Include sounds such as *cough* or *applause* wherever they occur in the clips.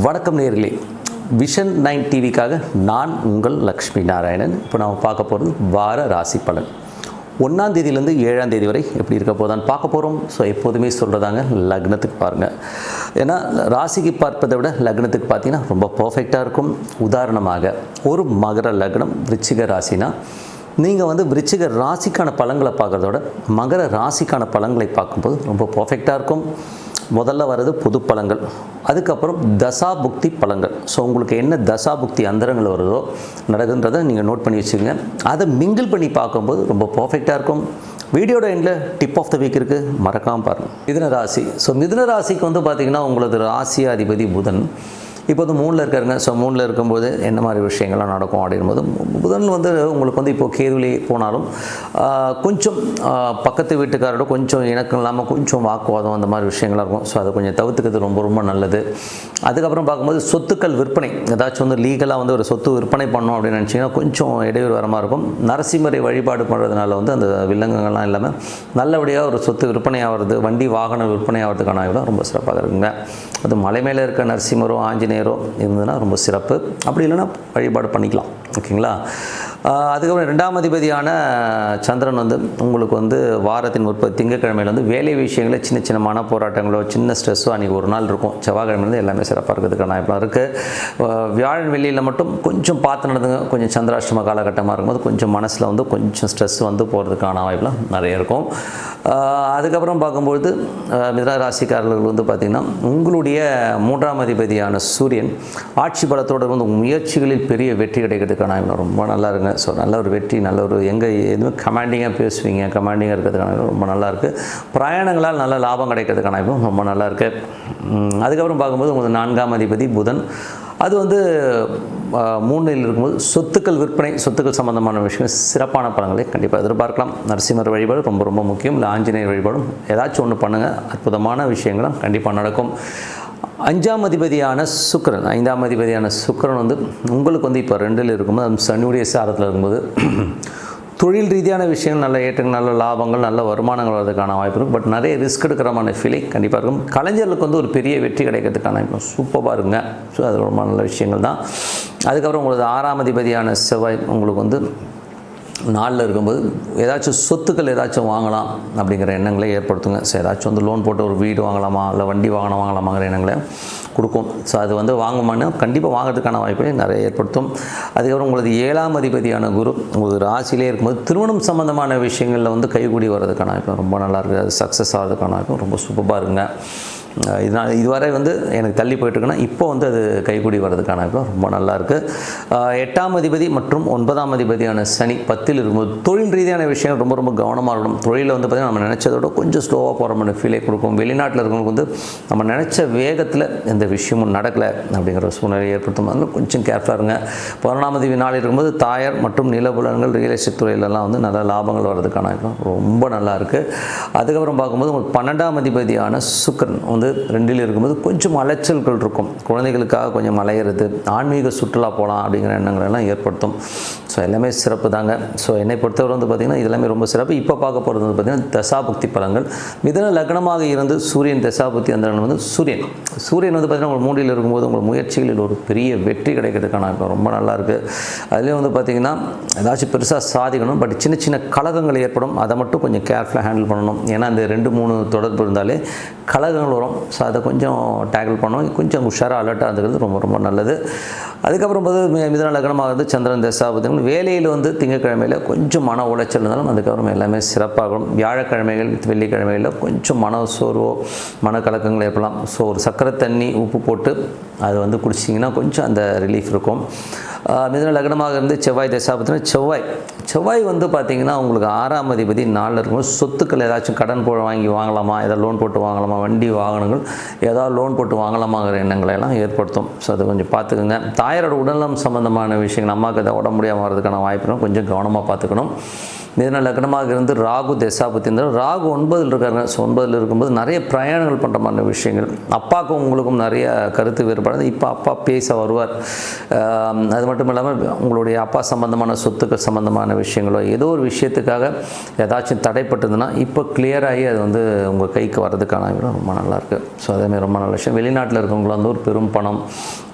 வணக்கம் நேர்களே. Vision nine டிவிக்காக நான் உங்கள் லக்ஷ்மி நாராயணன். இப்போ நாம் பார்க்க போகிறது வார ராசி பலன். ஒன்றாம் தேதியிலேருந்து ஏழாம் தேதி வரை எப்படி இருக்க போதான் பார்க்க போகிறோம் ஸோ எப்போதுமே சொல்கிறதாங்க லக்னத்துக்கு பாருங்கள் ஏன்னா ராசிக்கு பார்ப்பதை விட லக்னத்துக்கு பார்த்தீங்கன்னா ரொம்ப பர்ஃபெக்டாக இருக்கும். உதாரணமாக ஒரு மகர லக்னம் விருச்சிக ராசினா நீங்கள் வந்து விருச்சிக ராசிக்கான பழங்களை பார்க்குறதோட மகர ராசிக்கான பழங்களை பார்க்கும்போது ரொம்ப பர்ஃபெக்டாக இருக்கும். முதல்ல வர்றது பொது பழங்கள் அதுக்கப்புறம் தசாபுக்தி பழங்கள். ஸோ உங்களுக்கு என்ன தசாபுக்தி அந்தரங்கள் வருதோ நடக்குன்றதை நீங்கள் நோட் பண்ணி வச்சுக்கோங்க. அதை மிங்கிள் பண்ணி பார்க்கும்போது ரொம்ப பர்ஃபெக்டாக இருக்கும். வீடியோட எண்டில் டிப் ஆஃப் த வீக் இருக்குது மறக்காமல் பாருங்கள் மிதுன ராசி. ஸோ மிதுன ராசிக்கு வந்து பார்த்திங்கன்னா உங்களது ராசி அதிபதி புதன். இப்போ வந்து மூணில் இருக்காருங்க. ஸோ மூணில் இருக்கும்போது என்ன மாதிரி விஷயங்கள்லாம் நடக்கும் அப்படின்போது புதன் வந்து உங்களுக்கு வந்து இப்போ கேதுவிலே போனாலும் கொஞ்சம் பக்கத்து வீட்டுக்காரோட கொஞ்சம் இணக்கம் இல்லாமல் கொஞ்சம் வாக்குவாதம் அந்த மாதிரி விஷயங்களாக இருக்கும். ஸோ அதை கொஞ்சம் தவிர்த்துக்கிறது ரொம்ப ரொம்ப நல்லது. அதுக்கப்புறம் பார்க்கும்போது சொத்துக்கள் விற்பனை. ஏதாச்சும் வந்து லீகலாக வந்து ஒரு சொத்து விற்பனை பண்ணோம் அப்படின்னு நினச்சிங்கன்னா கொஞ்சம் இடையூறு வரமாக இருக்கும். நரசிம்மரை வழிபாடு பண்ணுறதுனால வந்து அந்த வில்லங்கங்கள்லாம் இல்லாமல் நல்லபடியாக ஒரு சொத்து விற்பனை ஆகிறது வண்டி வாகனம் விற்பனை ஆகிறதுக்கான வாய்ப்பு ரொம்ப சிறப்பாக இருக்குங்க. அது மலை மேலே இருக்க நரசிம்மரும் நரசிம்மரோ நேரம் இருந்ததுன்னா ரொம்ப சிறப்பு. அப்படி இல்லைன்னா வழிபாடு பண்ணிக்கலாம். ஓகேங்களா? அதுக்கப்புறம் ரெண்டாம் அதிபதியான சந்திரன் வந்து உங்களுக்கு வந்து வாரத்தின் முற்பது திங்கட்கிழமையில வந்து வேலை விஷயங்களில் சின்ன சின்ன மன போராட்டங்களோ சின்ன ஸ்ட்ரெஸ்ஸோ அன்றைக்கி ஒரு நாள் இருக்கும். செவ்வாய்க்கிழமையிலேருந்து எல்லாமே சிறப்பாக இருக்கிறதுக்கான வாய்ப்பெலாம் இருக்குது வியாழன் வெளியில் மட்டும் கொஞ்சம் பார்த்து நடந்துங்க. கொஞ்சம் சந்திராஷ்டம காலகட்டமாக இருக்கும்போது கொஞ்சம் மனசில் வந்து கொஞ்சம் ஸ்ட்ரெஸ் வந்து போகிறதுக்கான வாய்ப்புலாம் நிறைய இருக்கும். அதுக்கப்புறம் பார்க்கும்பொழுது ஆஹ் ராசிக்காரர்கள் வந்து பார்த்திங்கன்னா உங்களுடைய மூன்றாம் அதிபதியான சூரியன் ஆட்சி பலத்தோடு வந்து முயற்சிகளில் பெரிய வெற்றி கிடைக்கிறதுக்கான ரொம்ப நல்லா இருங்க ஸோ நல்ல ஒரு வெற்றி நல்ல ஒரு எங்கே எதுவுமே கமாண்டிங்காக பேசுவீங்க. கமாண்டிங்காக இருக்கிறதுக்கான ரொம்ப நல்லா இருக்குது பிரயாணங்களால் நல்ல லாபம் கிடைக்கிறதுக்கான வாய்ப்பும் ரொம்ப நல்லா இருக்குது அதுக்கப்புறம் பார்க்கும்போது உங்களுக்கு நான்காம் அதிபதி புதன். அது வந்து மூணில் இருக்கும்போது சொத்துக்கள் விற்பனை சொத்துக்கள் சம்பந்தமான விஷயம் சிறப்பான படங்களை கண்டிப்பாக எதிர்பார்க்கலாம். நரசிம்மர் வழிபாடு ரொம்ப ரொம்ப முக்கியம். இல்லை ஆஞ்சநேயர் வழிபாடும் ஏதாச்சும் ஒன்று பண்ணுங்கள் அற்புதமான விஷயங்களும் கண்டிப்பாக நடக்கும். அஞ்சாம் அதிபதியான சுக்கிரன். ஐந்தாம் அதிபதியான சுக்கிரன் வந்து உங்களுக்கு வந்து இப்போ ரெண்டில் இருக்கும்போது அது சனியுடைய சாரத்தில் இருக்கும்போது *clears throat* தொழில் ரீதியான விஷயங்கள் நல்ல ஏற்றங்கள் நல்ல லாபங்கள் நல்ல வருமானங்கள் வரதுக்கான வாய்ப்பு இருக்கும் பட் நிறைய ரிஸ்க் எடுக்கிறமான ஃபீலிங் கண்டிப்பாக இருக்கும். கலைஞர்களுக்கு வந்து ஒரு பெரிய வெற்றி கிடைக்கிறதுக்கான வாய்ப்பு சூப்பராக இருங்க. ஸோ அது ரொம்ப நல்ல விஷயங்கள் தான். அதுக்கப்புறம் உங்களது ஆறாம் அதிபதியான செவ்வாய் உங்களுக்கு வந்து நாளில் இருக்கும்போது ஏதாச்சும் சொத்துக்கள் ஏதாச்சும் வாங்கலாம் அப்படிங்கிற எண்ணங்களை ஏற்படுத்துங்க. ஸோ ஏதாச்சும் வந்து லோன் போட்டு ஒரு வீடு வாங்கலாமா? இல்லை வண்டி வாகனம் வாங்கலாமாங்கிற எண்ணங்களை கொடுக்கும். ஸோ அது வந்து வாங்குமான்னு கண்டிப்பாக வாங்குறதுக்கான வாய்ப்பை நிறைய ஏற்படுத்தும். அதுக்கப்புறம் உங்களது ஏழாம் அதிபதியான குரு உங்களுக்கு ராசியிலே இருக்கும்போது திருமணம் சம்மந்தமான விஷயங்களில் வந்து கைகூடி வர்றதுக்கான வாய்ப்பு ரொம்ப நல்லா இருக்குது அது சக்ஸஸ் ஆகிறதுக்கான வாய்ப்பு ரொம்ப சூப்பராக இருக்குங்க. இதனால் இதுவரை வந்து எனக்கு தள்ளி போயிட்டுருக்குன்னா இப்போ வந்து அது கைகூடி வர்றதுக்கான வாய்ப்பு ரொம்ப நல்லா இருக்குது எட்டாம் அதிபதி மற்றும் ஒன்பதாம் அதிபதியான சனி பத்தில் இருக்கும்போது தொழில் ரீதியான விஷயம் ரொம்ப ரொம்ப கவனமாக இருக்கணும். தொழிலில் வந்து பார்த்திங்கன்னா நம்ம நினச்சதோட கொஞ்சம் ஸ்லோவாக போகிற மாதிரி ஃபீலே கொடுக்கும். வெளிநாட்டில் இருக்கிறவங்களுக்கு வந்து நம்ம நினச்ச வேகத்தில் எந்த விஷயமும் நடக்கலை அப்படிங்கிற சூழ்நிலை ஏற்படுத்தும். அதனால் கொஞ்சம் கேர்ஃபுல்லாக இருங்க. பதினொன்றாம் தேதி நாள் இருக்கும்போது தாயார் மற்றும் நிலபுலன்கள் ரியல் எஸ்டேட் துறையிலலாம் வந்து நல்ல லாபங்கள் வர்றதுக்கான ரொம்ப நல்லா இருக்குது அதுக்கப்புறம் பார்க்கும்போது உங்களுக்கு பன்னெண்டாம் அதிபதியான சுக்கரன் வந்து வந்து ரெண்டில் இருக்கும்போது கொஞ்சம் அலைச்சல்கள் இருக்கும். குழந்தைகளுக்காக கொஞ்சம் அலையிறது ஆன்மீக சுற்றுலா போகலாம் அப்படிங்கிற எண்ணங்கள் எல்லாம் ஏற்படுத்தும். ஸோ எல்லாமே சிறப்பு தாங்க. ஸோ என்னை பொறுத்தவரை வந்து பார்த்திங்கன்னா இது எல்லாமே ரொம்ப சிறப்பு. இப்போ பார்க்க போகிறது வந்து பார்த்திங்கன்னா தசாபக்தி பலங்கள் மிதன லக்னமாக இருந்து சூரியன் தசாபக்தி அந்த வந்து சூரியன். சூரியன் வந்து பார்த்திங்கன்னா உங்கள் மூடியில் இருக்கும்போது உங்கள் முயற்சிகளில் ஒரு பெரிய வெற்றி கிடைக்கிறதுக்கான இப்போ ரொம்ப நல்லா இருக்குது அதுலேயும் வந்து பார்த்திங்கன்னா ஏதாச்சும் பெருசாக சாதிக்கணும் பட் சின்ன சின்ன கலகங்கள் ஏற்படும். அதை மட்டும் கொஞ்சம் கேர்ஃபுல்லாக ஹேண்டில் பண்ணணும். ஏன்னா அந்த ரெண்டு மூணு தொடர்பு இருந்தாலே கலகங்கள் வரும். ஸோ அதை கொஞ்சம் டேக்கிள் பண்ணோம். கொஞ்சம் உஷாராக அலர்ட்டாக இருந்துக்கிறது ரொம்ப ரொம்ப நல்லது. அதுக்கப்புறம் போது மிதன லக்னமாக வந்து சந்திரன் தசாபதிகள் வேலையில் வந்து திங்கக்கிழமையில் கொஞ்சம் மன உளைச்சல் இருந்தாலும் அதுக்கப்புறம் எல்லாமே சிறப்பாகும் வியாழக்கிழமைகள் வெள்ளிக்கிழமைகளில் கொஞ்சம் மன சோர்வோ மனக்கலக்கங்கள் ஏற்படலாம். ஸோ ஒரு சக்கரை தண்ணி உப்பு போட்டு அது வந்து குடிச்சிங்கன்னா கொஞ்சம் அந்த ரிலீஃப் இருக்கும். மிதன லக்னமாக இருந்து செவ்வாய் தசாபத்தினா செவ்வாய். செவ்வாய் வந்து பார்த்திங்கன்னா உங்களுக்கு ஆறாம் அதிபதி நாளில் இருக்கும்போது சொத்துக்கள் ஏதாச்சும் கடன் போட வாங்கி வாங்கலாமா? ஏதாவது லோன் போட்டு வாங்கலாமா? வண்டி வாகனங்கள் ஏதாவது லோன் போட்டு வாங்கலாமாங்கிற எண்ணங்களை எல்லாம் ஏற்படுத்தும். ஸோ அதை கொஞ்சம் பார்த்துக்குங்க. தாயாரோட உடல்நலம் சம்மந்தமான விஷயங்கள் அம்மாவுக்கு எதாவது உடம்பு முடியாமல் வரதுக்கான வாய்ப்புகளும் கொஞ்சம் கவனமாக பார்த்துக்கணும். மிதன லக்னமாக இருந்து ராகு தசாபத்தி ராகு ஒன்பதில் இருக்காங்க ஸோ ஒன்பதில் இருக்கும்போது நிறைய பிரயாணங்கள் பண்ணுற மாதிரி விஷயங்கள். அப்பாவுக்கும் உங்களுக்கும் நிறைய கருத்து வேறுபாடு. இப்போ அப்பா பேச வருவார். அது மட்டும் இல்லாமல் உங்களுடைய அப்பா சம்பந்தமான சொத்துக்கள் சம்பந்தமான விஷயங்களோ ஏதோ ஒரு விஷயத்துக்காக ஏதாச்சும் தடைப்பட்டதுன்னா இப்போ clear ஆகி அது வந்து உங்கள் கைக்கு வர்றதுக்கான ரொம்ப நல்லாயிருக்கு ஸோ அதேமாதிரி ரொம்ப நல்ல விஷயம். வெளிநாட்டில் இருக்கவங்களும் வந்து ஒரு பெரும் பணம்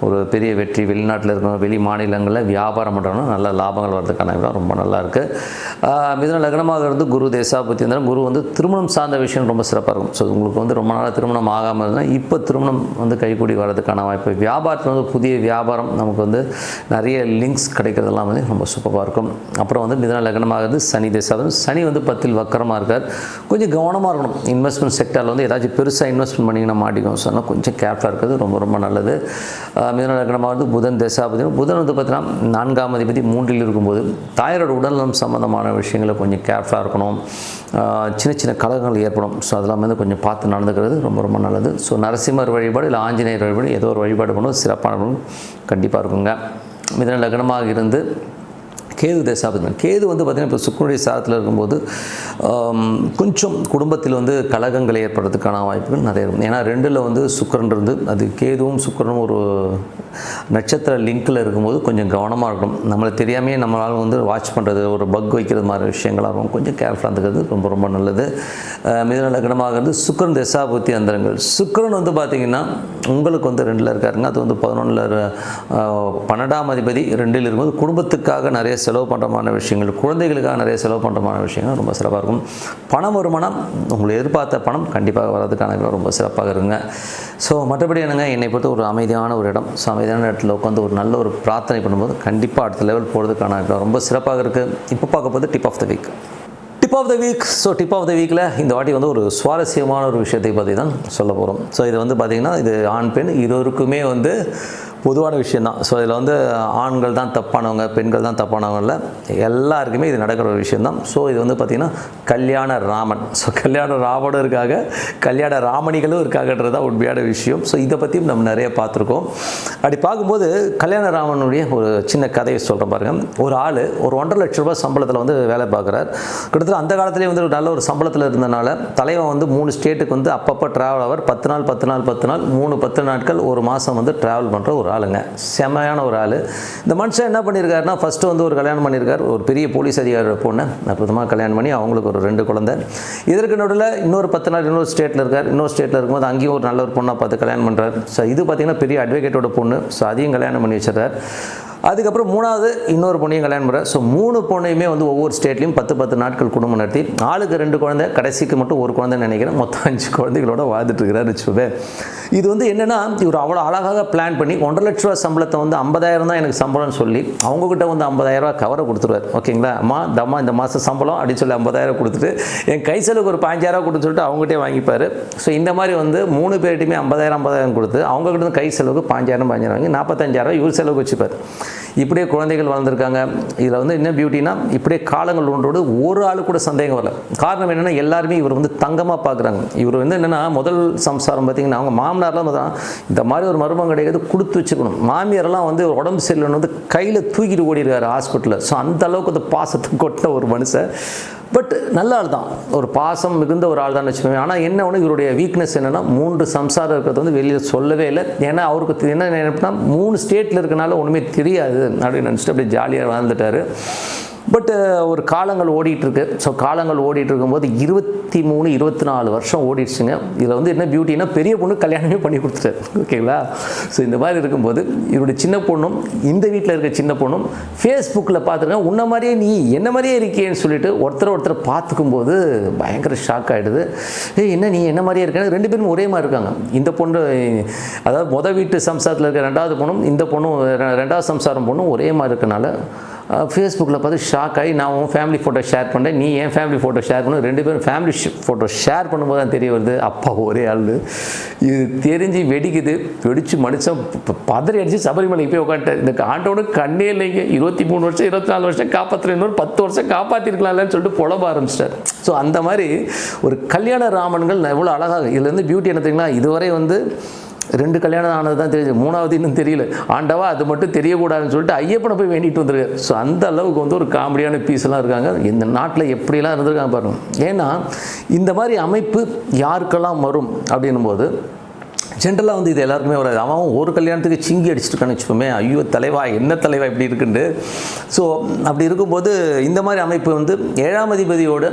ஒரு பெரிய வெற்றி வெளிநாட்டில் இருக்கிறவங்க வெளி மாநிலங்களில் வியாபாரம் பண்ணுறவங்க நல்ல லாபங்கள் வர்றதுக்கான ரொம்ப நல்லா இருக்குது மிதன லக்னமாக இருந்து குரு தேசாபத்தி இருந்தாலும் குரு வந்து திருமணம் சார்ந்த விஷயம் ரொம்ப சிறப்பாக இருக்கும். ஸோ உங்களுக்கு வந்து ரொம்ப நாளாக திருமணம் ஆகாமல் இருந்தால் இப்போ திருமணம் வந்து கைகூடி வர்றதுக்கான வாய்ப்பு. வியாபாரத்தில் வந்து புதிய வியாபாரம் நமக்கு வந்து நிறைய லிங்க்ஸ் கிடைக்கிறதெல்லாம் வந்து ரொம்ப சூப்பராக இருக்கும். அப்புறம் வந்து மிதன லக்னமாக இருந்து சனி தேசாபதி சனி வந்து பத்தில் வக்கரமாக இருக்கார். கொஞ்சம் கவனமாக இருக்கணும். இன்வெஸ்ட்மெண்ட் செக்டரில் வந்து ஏதாச்சும் பெருசாக இன்வெஸ்ட்மெண்ட் பண்ணிங்கன்னா மாட்டிக்கும் சொன்னால் கொஞ்சம் கேர்ஃபுல்லாக இருக்கிறது ரொம்ப ரொம்ப நல்லது. ஆஹ் மிதுன லக்னமாக வந்து புதன் தேசாபதி புதன் வந்து பார்த்தீங்கன்னா நான்காம் அதிபதி மூன்றில் இருக்கும்போது தாயாரோட உடல்நலம் சம்மந்தமான விஷயங்களை கொஞ்சம் கேர்ஃபுல்லாக இருக்கணும். சின்ன சின்ன கலகங்கள் ஏற்படும். ஸோ அதெல்லாம் வந்து கொஞ்சம் பார்த்து நடந்துக்கிறது ரொம்ப ரொம்ப நல்லது. ஸோ நரசிம்மர் வழிபாடு இல்லை ஆஞ்சநேயர் வழிபாடு ஏதோ ஒரு வழிபாடு பண்ணுவது சிறப்பான கண்டிப்பாக இருக்குங்க. மிதன லக்னமாக இருந்து கேது தசாபதி கேது வந்து பார்த்திங்கன்னா இப்போ சுக்கரனுடைய சாரத்தில் இருக்கும்போது கொஞ்சம் குடும்பத்தில் வந்து கழகங்கள் ஏற்படுறதுக்கான வாய்ப்புகள் நிறைய இருக்கும். ஏன்னா ரெண்டில் வந்து சுக்கரன் இருந்து அது கேதுவும் சுக்கரனும் ஒரு நட்சத்திர லிங்க்கில் இருக்கும்போது கொஞ்சம் கவனமாக இருக்கணும். நம்மளை தெரியாமையே நம்மளால் வந்து வாட்ச் பண்ணுறது ஒரு பக் வைக்கிறது மாதிரி விஷயங்களாக இருக்கும். கொஞ்சம் கேர்ஃபுல்லாக இருந்துக்கிறது ரொம்ப ரொம்ப நல்லது. அஹ் மிதுன சுக்கரன் தசாபுத்தி அந்தரங்கள். சுக்கரன் வந்து பார்த்திங்கன்னா உங்களுக்கு வந்து ரெண்டில் இருக்காருங்க. அது வந்து பதினொன்றில் பன்னெண்டாம் அதிபதி ரெண்டில் இருக்கும்போது குடும்பத்துக்காக நிறைய செலவு பண்ணுறமான விஷயங்கள் குழந்தைகளுக்காக நிறைய செலவு பண்ணுறமான விஷயங்கள் ரொம்ப சிறப்பாக இருக்கும். பணம் வருமானம் உங்களை எதிர்பார்த்த பணம் கண்டிப்பாக வர்றதுக்கான ரொம்ப சிறப்பாக இருக்குங்க. ஸோ மற்றபடி என்னங்க? என்னை பொறுத்த ஒரு அமைதியான ஒரு இடம். ஸோ அமைதியான இடத்துல உட்காந்து ஒரு நல்ல ஒரு பிரார்த்தனை பண்ணும்போது கண்டிப்பாக அடுத்த லெவல் போகிறதுக்கான ரொம்ப சிறப்பாக இருக்குது இப்போ பார்க்க போது dip of the week dip of the week so dip of the வீக்கில் இந்த வாட்டி வந்து ஒரு சுவாரஸ்யமான ஒரு விஷயத்தை பற்றி தான் சொல்ல போகிறோம் ஸோ இது வந்து பார்த்திங்கன்னா இது ஆண் பெண் இருவருக்குமே வந்து பொதுவான விஷயந்தான். ஸோ இதில் வந்து ஆண்கள் தான் தப்பானவங்க பெண்கள் தான் தப்பானவங்க இல்லை எல்லாருக்குமே இது நடக்கிற ஒரு விஷயந்தான். ஸோ இது வந்து பார்த்திங்கன்னா கல்யாண ராமன். ஸோ கல்யாண ராமனும் இருக்காங்க கல்யாண ராமணிகளும் இருக்காங்கன்றது தான் உண்மையான விஷயம். ஸோ இதை பற்றியும் நம்ம நிறைய பார்த்துருக்கோம். அப்படி பார்க்கும்போது கல்யாண ராமனுடைய ஒரு சின்ன கதையை சொல்கிறேன் பாருங்க. ஒரு ஆள் ஒரு ஒன்றரை லட்ச ரூபாய் சம்பளத்தில் வந்து வேலை பார்க்குறார். கிட்டத்தட்ட அந்த காலத்துலேயே வந்து ஒரு நல்ல ஒரு சம்பளத்தில் இருந்தனால தலைவன் வந்து மூணு ஸ்டேட்டுக்கு வந்து அப்பப்போ ட்ராவல் ஆவார். பத்து நாள் பத்து நாள் பத்து நாள் மூணு பத்து நாட்கள் ஒரு மாதம் வந்து ட்ராவல் பண்ணுற ஒரு ஆள். ஆளுங்க. செமையான ஒரு ஆள். இந்த மனுஷன் என்ன பண்ணியிருக்காருன்னா ஃபஸ்ட்டு வந்து ஒரு கல்யாணம் பண்ணியிருக்கார் ஒரு பெரிய போலீஸ் அதிகாரி பொண்ணு. அற்புதமாக கல்யாணம் பண்ணி அவங்களுக்கு ஒரு ரெண்டு குழந்தை. இதற்கு நடுவில் இன்னொரு பத்து நாள் இன்னொரு ஸ்டேட்டில் இருக்கார். இன்னொரு ஸ்டேட்டில் இருக்கும்போது அங்கேயும் ஒரு நல்ல ஒரு பொண்ணை பார்த்து கல்யாணம் பண்ணுறார் ஸோ இது பார்த்திங்கன்னா பெரிய அட்வொகேட்டோட பொண்ணு. ஸோ அதையும் கல்யாணம் பண்ணி வச்சிடறார். அதுக்கப்புறம் மூணாவது இன்னொரு பொண்ணையும் கல்யாணம் பண்ணுறார் ஸோ மூணு பொண்ணையுமே வந்து ஒவ்வொரு ஸ்டேட்லையும் பத்து பத்து நாட்கள் குடும்பம் நடத்தி ஆளுக்கு ரெண்டு குழந்தை கடைசிக்கு மட்டும் ஒரு குழந்தைன்னு நினைக்கிறேன். மொத்தம் அஞ்சு குழந்தைகளோட வாழ்ந்துட்டுருக்கிறார் இது வந்து என்னென்னா இவர் அவ்வளோ அழகாக பிளான் பண்ணி ஒன்றரை லட்ச ரூபா சம்பளத்தை வந்து ஐம்பதாயிரம் தான் எனக்கு சம்பளம்னு சொல்லி அவங்கக்கிட்ட வந்து ஐம்பதாயிரம் ரூபா கவரை கொடுத்துருவார். ஓகேங்களா? அம்மா தம்மா இந்த மாதம் சம்பளம் அப்படின்னு சொல்லி ஐம்பதாயிரம் கொடுத்துட்டு என் கை செலவுக்கு ஒரு பாஞ்சாயிரம் கொடுத்து சொல்லிட்டு அவங்ககிட்டே வாங்கிப்பார். ஸோ இந்த மாதிரி வந்து மூணு பேர்கிட்டையுமே ஐம்பதாயிரம் ஐம்பதாயிரம் கொடுத்து அவங்ககிட்ட கை செலவுக்கு பாஞ்சாயிரம் பாஞ்சாயிரம் வாங்கி நாற்பத்தஞ்சாயிரம் இவர் செலவுக்கு வச்சுப்பார். இப்படியே குழந்தைகள் வளர்ந்துருக்காங்க. இதில் வந்து என்ன பியூட்டினா இப்படியே காலங்கள் ஒன்றோடு ஒரு ஆளு கூட சந்தேகம் வரல. காரணம் என்னென்னா எல்லாருமே இவர் வந்து தங்கமாக பார்க்குறாங்க இவர் வந்து என்னென்னா முதல் சம்சாரம் பார்த்தீங்கன்னா அவங்க மாமனார்லாம் தான் இந்த மாதிரி ஒரு மருமம் கிடையாது கொடுத்து வச்சுக்கணும். மாமியாரெல்லாம் வந்து உடம்பு சரியில்லைன்னு வந்து கையில் தூக்கிட்டு ஓடிருக்காரு ஹாஸ்பிட்டலில் ஸோ அந்த அளவுக்கு அந்த பாசத்தை கொட்ட ஒரு மனுஷன். பட் நல்ல ஆள் தான். ஒரு பாசம் மிகுந்த ஒரு ஆள் தான் வச்சுக்கோங்க. ஆனால் என்ன ஒன்று இவருடைய வீக்னஸ் என்னென்னா மூன்று சம்சாரம் இருக்கிறது வந்து வெளியில் சொல்லவே இல்லை. ஏன்னா அவருக்கு என்ன நினைப்புனா மூணு ஸ்டேட்டில் இருக்கனால ஒன்றுமே தெரியாது அப்படின்னு நினச்சிட்டு அப்படியே ஜாலியாக வாழ்ந்துட்டார். பட்டு ஒரு காலங்கள் ஓடிட்டுருக்கு. ஸோ காலங்கள் ஓடிட்டு இருக்கும்போது இருபத்தி மூணு இருபத்தி நாலு வருஷம் ஓடிடுச்சுங்க. இதில் வந்து என்ன பியூட்டினா பெரிய பொண்ணு கல்யாணமே பண்ணி கொடுத்துட்டாரு ஓகேங்களா ஸோ இந்த மாதிரி இருக்கும்போது இவருடைய சின்ன பொண்ணும் இந்த வீட்டில் இருக்க சின்ன பொண்ணும் ஃபேஸ்புக்கில் பார்த்துருக்கேன். உன்ன மாதிரியே நீ என்ன மாதிரியே இருக்கியேன்னு சொல்லிட்டு ஒருத்தர் ஒருத்தர் பார்த்துக்கும் போது பயங்கர ஷாக் ஆகிடுது ஏய் என்ன நீ என்ன மாதிரியே இருக்கேன்னு? ரெண்டு பேரும் ஒரே மாதிரி இருக்காங்க. இந்த பொண்ணு அதாவது மொதல் வீட்டு சம்சாரத்தில் இருக்க ரெண்டாவது பொண்ணும் இந்த பொண்ணும் ரெ- ரெண்டாவது சம்சாரம் பொண்ணும் ஒரே மாதிரி இருக்கனால ஃபேஸ்புக்கில் பார்த்து ஷாக் ஆகி நான் உன் ஃபேமிலி ஃபோட்டோ ஷேர் பண்ணேன் நீ என் ஃபேமிலி ஃபோட்டோ ஷேர் பண்ணு. ரெண்டு பேரும் ஃபேமிலி ஃபோட்டோ ஷேர் பண்ணும்போது தான் தெரிய வருது. அப்பா ஒரே ஆள். இது தெரிஞ்சு வெடிக்குது. வெடித்து மனுஷன் ப- பதறி அடித்து சபரிமலைக்கு போய் உட்காந்துட்டேன் இந்த ஆண்டோட கண்ணே இல்லைங்க. இருபத்தி மூணு வருஷம் இருபத்தி நாலு வருஷம் காப்பாற்றுற இன்னொரு பத்து வருஷம் காப்பாற்றிருக்கலாம்லன்னு சொல்லிட்டு புலம்ப ஆரம்பிச்சிட்டார். ஸோ அந்த மாதிரி ஒரு கல்யாண ராமன்கள் எவ்வளோ அழகாக இதுலேருந்து பியூட்டி என்ன தெரியுங்களா? இதுவரை வந்து ரெண்டு கல்யாணம் ஆனது தான் தெரியுது. மூணாவது இன்னும் தெரியல. ஆண்டவா அது மட்டும் தெரியக்கூடாதுன்னு சொல்லிட்டு ஐயப்பனை போய் வேண்டிட்டு வந்திருக்காரு. ஸோ அந்த அளவுக்கு வந்து ஒரு காமெடியான பீஸ்லாம் இருக்காங்க. இந்த நாட்டில் எப்படிலாம் இருந்திருக்காங்க பாருங்கள் ஏன்னா இந்த மாதிரி அமைப்பு யாருக்கெல்லாம் வரும் அப்படின்னும் போது ஜென்ரலாக வந்து இது எல்லாருக்குமே வராது. அவன் ஒரு கல்யாணத்துக்கு சிங்கி அடிச்சிருக்கான்னு வச்சுப்போமே ஐயோ தலைவா என்ன தலைவா இப்படி இருக்குண்டு ஸோ அப்படி இருக்கும்போது இந்த மாதிரி அமைப்பு வந்து ஏழாம் அதிபதியோட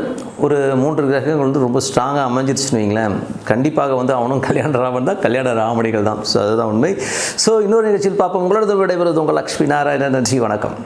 ஒரு மூன்று கிரகங்கள் வந்து ரொம்ப ஸ்ட்ராங்காக அமைஞ்சிருச்சுன்னு வைங்களேன். கண்டிப்பாக வந்து அவனும் கல்யாண ராமன் தான் கல்யாண ராமணிகள் தான். ஸோ அதுதான் உண்மை. ஸோ இன்னொரு நிகழ்ச்சியில் பார்ப்போம். உங்களோட விடைபெறுவது உங்கள் லக்ஷ்மி நாராயணன். நன்றி வணக்கம்.